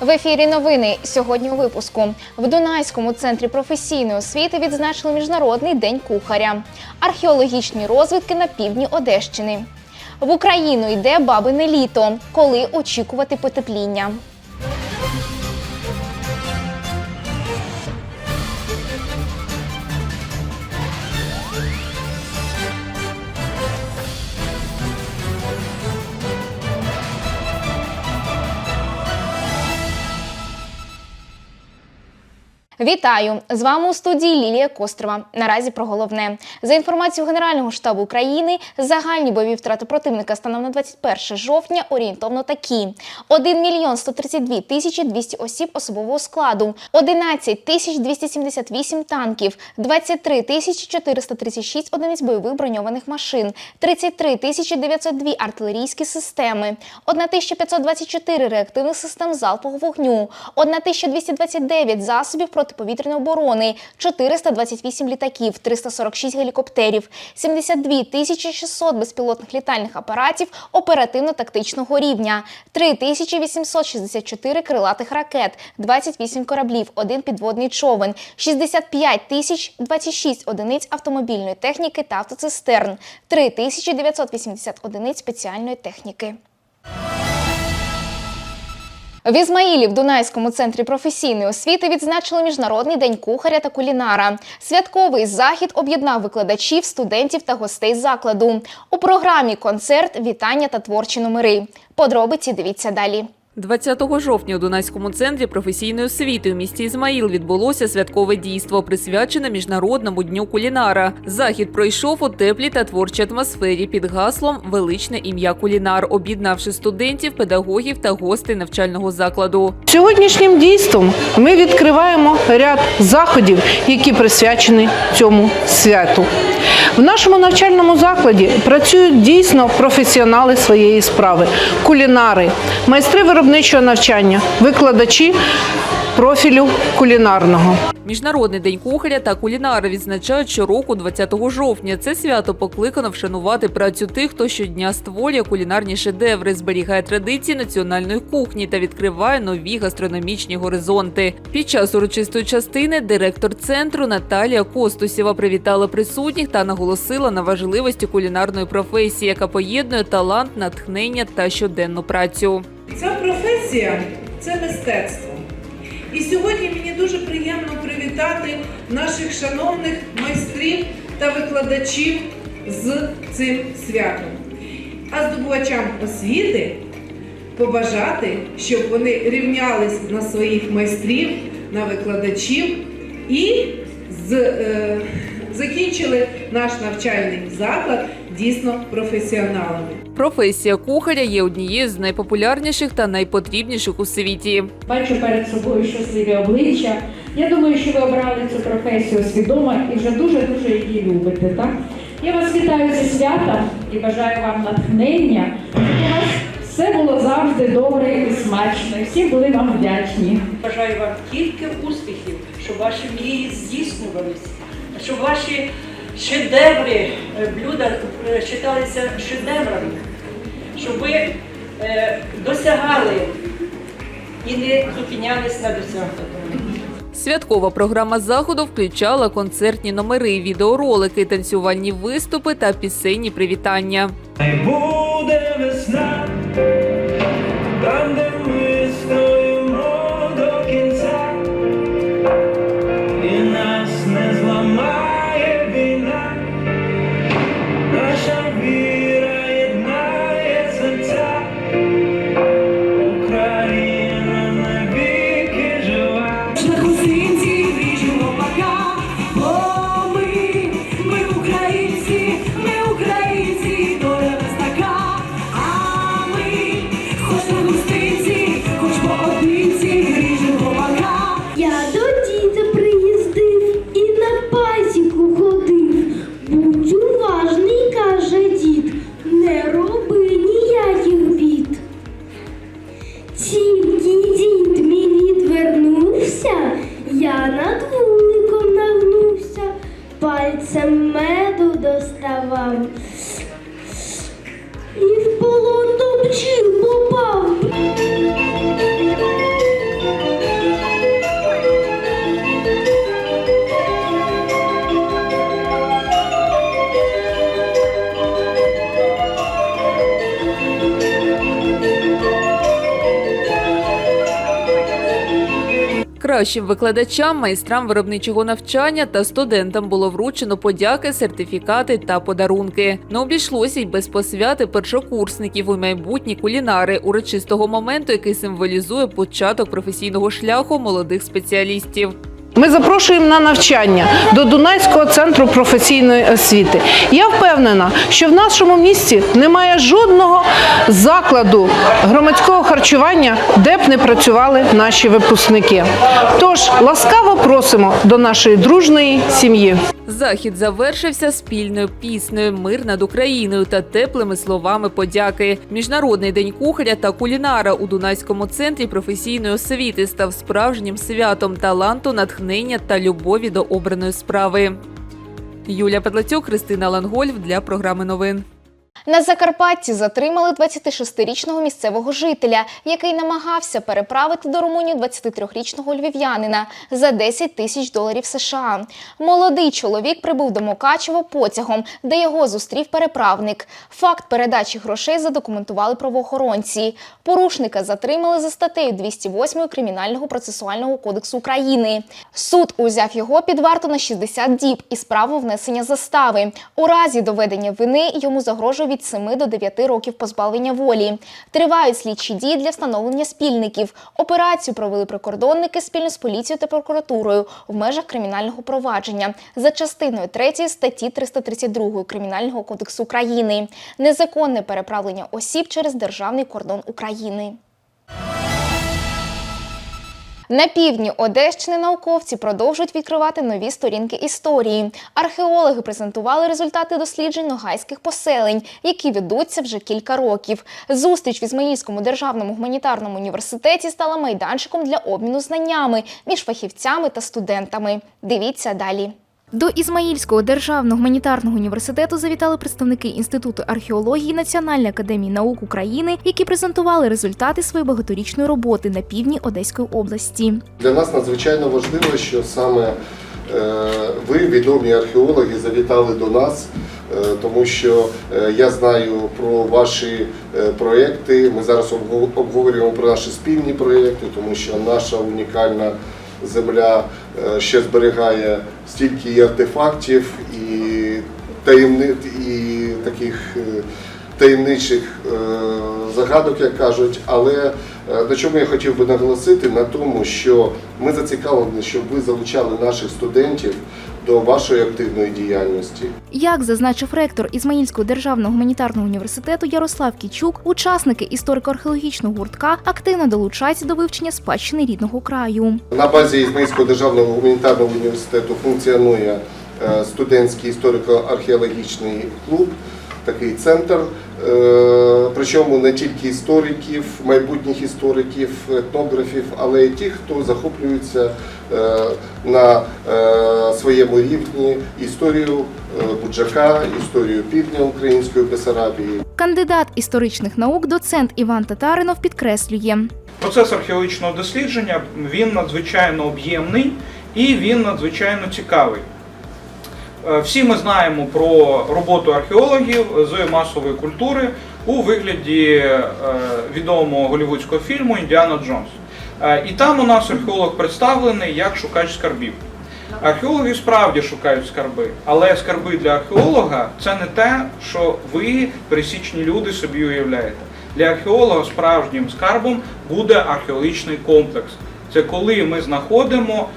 В ефірі новини сьогодні у випуску в Дунайському центрі професійної освіти відзначили міжнародний день кухаря, археологічні розвитки на півдні Одещини. В Україну йде бабине літо. Коли очікувати потепління? Вітаю! З вами у студії Лілія Кострова. Наразі про головне. За інформацією Генерального штабу України, загальні бойові втрати противника станом на 21 жовтня орієнтовно такі: 1 мільйон 132 тисячі 200 осіб особового складу, 11 тисяч 278 танків, 23 тисячі 436 одиниць бойових броньованих машин, 33 тисячі 902 артилерійські системи, 1524 реактивних систем залпового вогню, 1229 засобів протиповітряної оборони, 428 літаків, 346 гелікоптерів, 72 тисячі 600 безпілотних літальних апаратів оперативно-тактичного рівня, 3864 крилатих ракет, 28 кораблів, один підводний човен, 65 тисяч 26 одиниць автомобільної техніки та автоцистерн, 3980 одиниць спеціальної техніки. В Ізмаїлі в Дунайському центрі професійної освіти відзначили Міжнародний день кухаря та кулінара. Святковий захід об'єднав викладачів, студентів та гостей закладу. У програмі концерт, вітання та творчі номери. Подробиці дивіться далі. 20 жовтня у Дунайському центрі професійної освіти у місті Ізмаїл відбулося святкове дійство, присвячене Міжнародному дню кулінара. Захід пройшов у теплій та творчій атмосфері під гаслом Величне ім'я кулінар, об'єднавши студентів, педагогів та гостей навчального закладу. Сьогоднішнім дійством ми відкриваємо ряд заходів, які присвячені цьому святу. В нашому навчальному закладі працюють дійсно професіонали своєї справи, кулінари, майстри виробничого навчання, викладачі профілю кулінарного. Міжнародний день кухаря та кулінара відзначають щороку 20 жовтня. Це свято покликано вшанувати працю тих, хто щодня створює кулінарні шедеври, зберігає традиції національної кухні та відкриває нові гастрономічні горизонти. Під час урочистої частини директор центру Наталія Костусєва привітала присутніх та наголосила на важливості кулінарної професії, яка поєднує талант, натхнення та щоденну працю. Ця професія це мистецтво. І сьогодні мені дуже приємно привітати наших шановних майстрів та викладачів з цим святом. А здобувачам освіти побажати, щоб вони рівнялись на своїх майстрів, на викладачів і з, е, закінчили наш навчальний заклад дійсно професіоналами. Професія кухаря є однією з найпопулярніших та найпотрібніших у світі. Бачу перед собою щасливі обличчя. Я думаю, що ви обрали цю професію свідомо і вже дуже-дуже її любите. Так? Я вас вітаю зі свята і бажаю вам натхнення. У вас все було завжди добре і смачно. Всі були вам вдячні. Бажаю вам тільки успіхів, щоб ваші мрії здійснювалися, щоб ваші шедеври, е, блюда е, вважалися шедеврами, щоб ви е, досягали і не зупинялись на досягнутому. Святкова програма заходу включала концертні номери, відеоролики, танцювальні виступи та пісенні привітання. Буде весна, там, де Кращим викладачам, майстрам виробничого навчання та студентам було вручено подяки, сертифікати та подарунки. Не обійшлося й без посвяти першокурсників у майбутні кулінари урочистого моменту, який символізує початок професійного шляху молодих спеціалістів. Ми запрошуємо на навчання до Дунайського центру професійної освіти. Я впевнена, що в нашому місті немає жодного закладу громадського харчування, де б не працювали наші випускники. Тож ласкаво просимо до нашої дружної сім'ї. Захід завершився спільною піснею Мир над Україною та теплими словами подяки. Міжнародний день кухаря та кулінара у Дунайському центрі професійної освіти став справжнім святом таланту, натхнення та любові до обраної справи. Юлія Петлацюк, Христина Лангольф для програми новин. На Закарпатті затримали 26-річного місцевого жителя, який намагався переправити до Румунії 23-річного львів'янина за 10 тисяч доларів США. Молодий чоловік прибув до Мукачево потягом, де його зустрів переправник. Факт передачі грошей задокументували правоохоронці. Порушника затримали за статтею 208 Кримінального процесуального кодексу України. Суд узяв його під варту на 60 діб із правом внесення застави. У разі доведення вини йому загрожує від 7 до 9 років позбавлення волі. Тривають слідчі дії для встановлення спільників. Операцію провели прикордонники спільно з поліцією та прокуратурою в межах кримінального провадження за частиною 3 статті 332 Кримінального кодексу України. Незаконне переправлення осіб через державний кордон України. На півдні Одещини науковці продовжують відкривати нові сторінки історії. Археологи презентували результати досліджень ногайських поселень, які ведуться вже кілька років. Зустріч в Ізмаїльському державному гуманітарному університеті стала майданчиком для обміну знаннями між фахівцями та студентами. Дивіться далі. До Ізмаїльського державного гуманітарного університету завітали представники Інституту археології Національної академії наук України, які презентували результати своєї багаторічної роботи на півдні Одеської області. Для нас надзвичайно важливо, що саме е, ви, відомі археологи, завітали до нас, е, тому що е, я знаю про ваші проекти. Ми зараз обго- обговорюємо про наші спільні проекти, тому що наша унікальна земля е, ще зберігає стільки і артефактів, і таємни, і таких. е, таємничих е, загадок, як кажуть. Але на чому я хотів би наголосити? На тому, що ми зацікавлені, щоб ви залучали наших студентів до вашої активної діяльності. Як зазначив ректор Ізмаїльського державного гуманітарного університету Ярослав Кічук, учасники історико-археологічного гуртка активно долучаються до вивчення спадщини рідного краю. На базі Ізмаїльського державного гуманітарного університету функціонує е, студентський історико-археологічний клуб, такий центр. Е, Причому не тільки істориків, майбутніх істориків, етнографів, але й ті, хто захоплюється на е, своєму рівні історію е, Буджака, історію півдня української Бесарабії. Кандидат історичних наук, доцент Іван Татаринов підкреслює. Процес археологічного дослідження він надзвичайно об'ємний і він надзвичайно цікавий. Е, Всі ми знаємо про роботу археологів з масової культури у вигляді е, відомого голівудського фільму Індіана Джонс. Е, І там у нас археолог представлений як шукач скарбів. Археологи справді шукають скарби, але скарби для археолога це не те, що ви, пересічні люди, собі уявляєте. Для археолога справжнім скарбом буде археологічний комплекс. Це коли ми знаходимо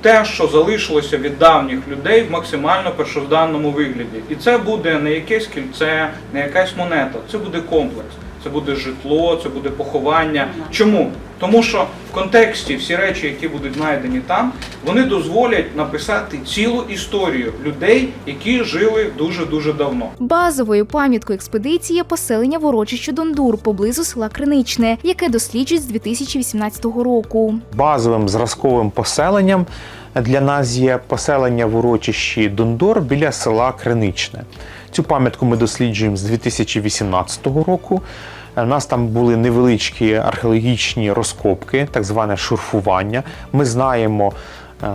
те, що залишилося від давніх людей в максимально першозданному вигляді. І це буде не якесь кільце, не якась монета, це буде комплекс. Це буде житло, це буде поховання. Чому? Тому що в контексті всі речі, які будуть знайдені там, вони дозволять написати цілу історію людей, які жили дуже дуже давно. Базовою пам'яткою експедиції є поселення в урочищі Дондур поблизу села Криничне, яке досліджують з 2018 року. Базовим зразковим поселенням для нас є поселення в урочищі Дондор біля села Криничне. Цю пам'ятку ми досліджуємо з 2018 року. У нас там були невеличкі археологічні розкопки, так зване шурфування. Ми знаємо, е,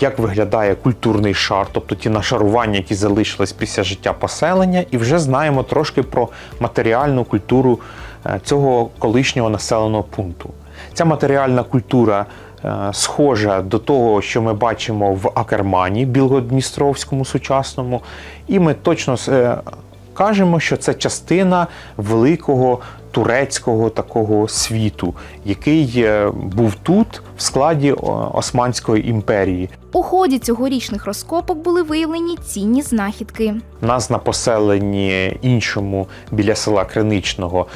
як виглядає культурний шар, тобто ті нашарування, які залишились після життя поселення, і вже знаємо трошки про матеріальну культуру е, цього колишнього населеного пункту. Ця матеріальна культура е, схожа до того, що ми бачимо в Акермані, Білгодністровському сучасному, і ми точно е, кажемо, що це частина великого турецького такого світу, який е, був тут в складі Османської імперії. У ході цьогорічних розкопок були виявлені цінні знахідки. У нас на поселенні іншому біля села Криничного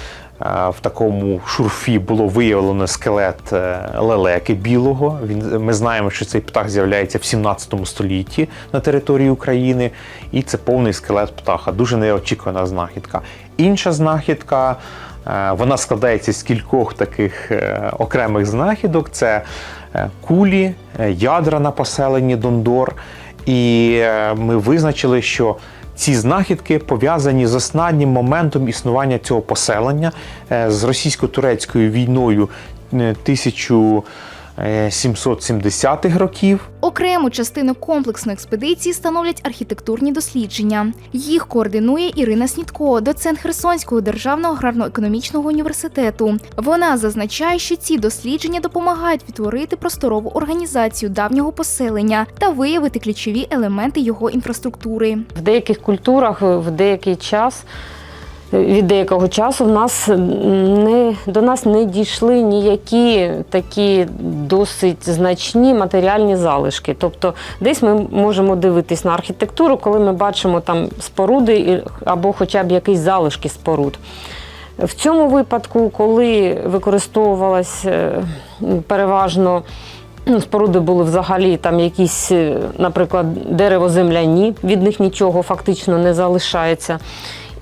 в такому шурфі було виявлено скелет е, лелеки білого. Він ми знаємо, що цей птах з'являється в 17 столітті на території України, і це повний скелет птаха. Дуже неочікувана знахідка. Інша знахідка. е, Вона складається з кількох таких е, окремих знахідок: це кулі, ядра на поселенні Дондор. І ми визначили, що ці знахідки пов'язані з останнім моментом існування цього поселення е, з російсько-турецькою війною. Е, 1000 Е, 770-х років. Окрему частину комплексної експедиції становлять архітектурні дослідження. Їх координує Ірина Снітко, доцент Херсонського державного аграрно-економічного університету. Вона зазначає, що ці дослідження допомагають відтворити просторову організацію давнього поселення та виявити ключові елементи його інфраструктури. В деяких культурах в деякий час. Від деякого часу в нас не до нас не дійшли ніякі такі досить значні матеріальні залишки. Тобто, десь ми можемо дивитись на архітектуру, коли ми бачимо там споруди або хоча б якісь залишки споруд. В цьому випадку, коли використовувалась е, переважно ну, споруди були взагалі там якісь, е, наприклад, деревоземляні, від них нічого фактично не залишається.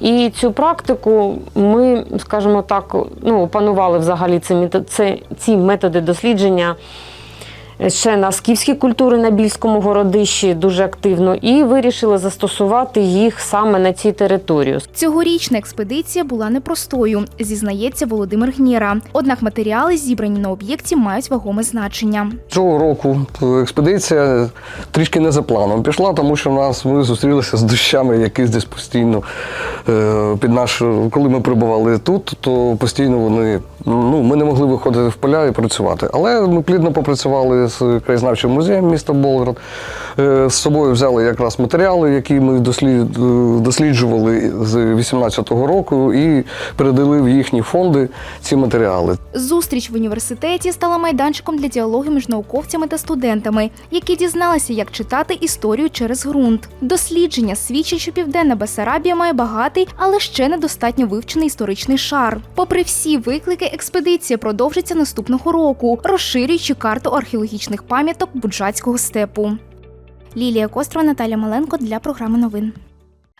І цю практику ми, скажімо так, ну, опанували взагалі ці, методи дослідження ще на скіфській культури на Більському городищі дуже активно і вирішили застосувати їх саме на цій території. Цьогорічна експедиція була непростою, зізнається Володимир Гніра. Однак матеріали, зібрані на об'єкті, мають вагоме значення. Цього року експедиція трішки не за планом пішла, тому що в нас ми зустрілися з дощами, які десь постійно е, під наш, коли ми прибували тут, то постійно вони ну ми не могли виходити в поля і працювати. Але ми плідно попрацювали з краєзнавчим музеєм міста Болград. Е, З собою взяли якраз матеріали, які ми е, досліджували з 18-го року, і передали в їхні фонди ці матеріали. Зустріч в університеті стала майданчиком для діалогу між науковцями та студентами, які дізналися, як читати історію через ґрунт. Дослідження свідчать, що південна Бесарабія має багатий, але ще недостатньо вивчений історичний шар. Попри всі виклики, експедиція продовжиться наступного року, розширюючи карту археологічних пам'яток Буджацького степу. Лілія Кострова, Наталя Маленко для програми новин.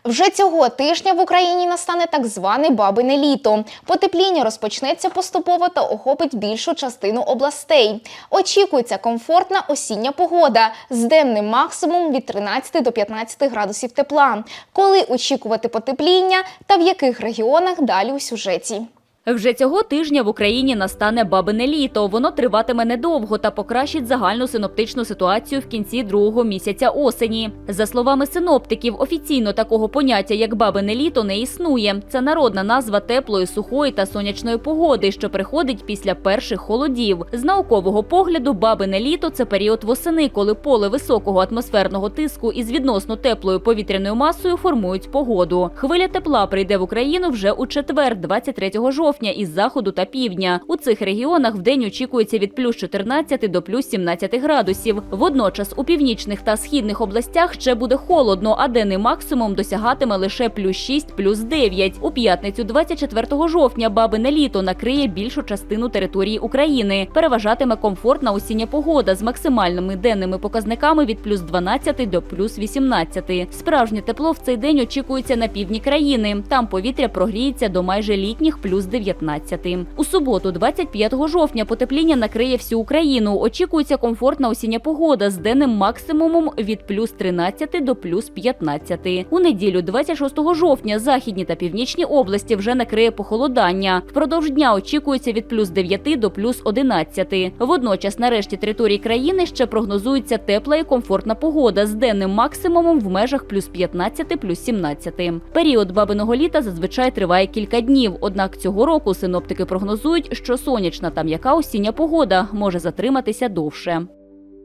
Вже цього тижня в Україні настане так зване бабине літо. Потепління розпочнеться поступово та охопить більшу частину областей. Очікується комфортна осіння погода з денним максимумом від 13 до 15 градусів тепла. Коли очікувати потепління та в яких регіонах далі у сюжеті. Вже цього тижня в Україні настане бабине літо. Воно триватиме недовго та покращить загальну синоптичну ситуацію в кінці другого місяця осені. За словами синоптиків, офіційно такого поняття як бабине літо не існує. Це народна назва теплої, сухої та сонячної погоди, що приходить після перших холодів. З наукового погляду, бабине літо це період восени, коли поле високого атмосферного тиску із відносно теплою повітряною масою формують погоду. Хвиля тепла прийде в Україну вже у четвер, 23 жовтня, із заходу та півдня. У цих регіонах вдень очікується від плюс 14 до плюс 17 градусів. Водночас у північних та східних областях ще буде холодно, а денний максимум досягатиме лише плюс 6, плюс 9. У п'ятницю, 24 жовтня, бабине літо накриє більшу частину території України. Переважатиме комфортна осіння погода з максимальними денними показниками від плюс 12 до плюс 18. Справжнє тепло в цей день очікується на півдні країни. Там повітря прогріється до майже літніх плюс 19. У суботу, 25 жовтня, потепління накриє всю Україну. Очікується комфортна осіння погода з денним максимумом від плюс 13 до плюс 15. У неділю, 26 жовтня, західні та північні області вже накриє похолодання. Впродовж дня очікується від плюс 9 до плюс 11. Водночас на решті території країни ще прогнозується тепла і комфортна погода з денним максимумом в межах плюс 15, плюс 17. Період бабиного літа зазвичай триває кілька днів, однак цього року синоптики прогнозують, що сонячна та м'яка осіння погода може затриматися довше.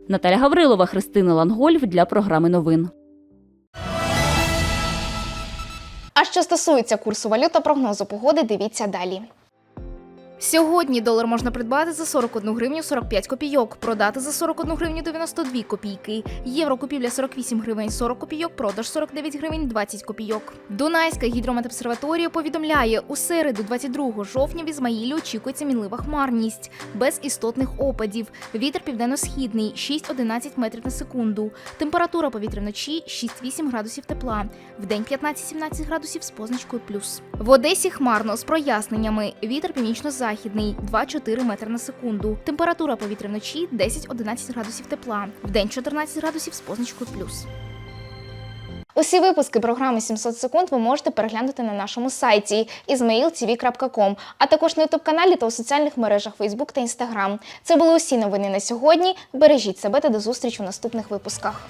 Наталя Гаврилова, Христина Лангольф для програми новин. А що стосується курсу валют та прогнозу погоди, дивіться далі. Сьогодні долар можна придбати за 41 гривню 45 копійок, продати за 41 гривню 92 копійки. Євро купівля 48 гривень 40 копійок, продаж 49 гривень 20 копійок. Дунайська гідрометобсерваторія повідомляє, у середу 22 жовтня в Ізмаїлі очікується мінлива хмарність, без істотних опадів. Вітер південно-східний 6-11 метрів на секунду. Температура повітря вночі 6-8 градусів тепла. Вдень 15-17 градусів з позначкою плюс. В Одесі хмарно з проясненнями. Вітер північно-західний 2-4 метри на секунду. Температура повітря вночі 10-11 градусів тепла. Вдень 14 градусів з позначкою плюс. Усі випуски програми 700 секунд ви можете переглянути на нашому сайті izmailtv.com, а також на ютуб-каналі та у соціальних мережах Facebook та Instagram. Це були усі новини на сьогодні. Бережіть себе та до зустрічі у наступних випусках.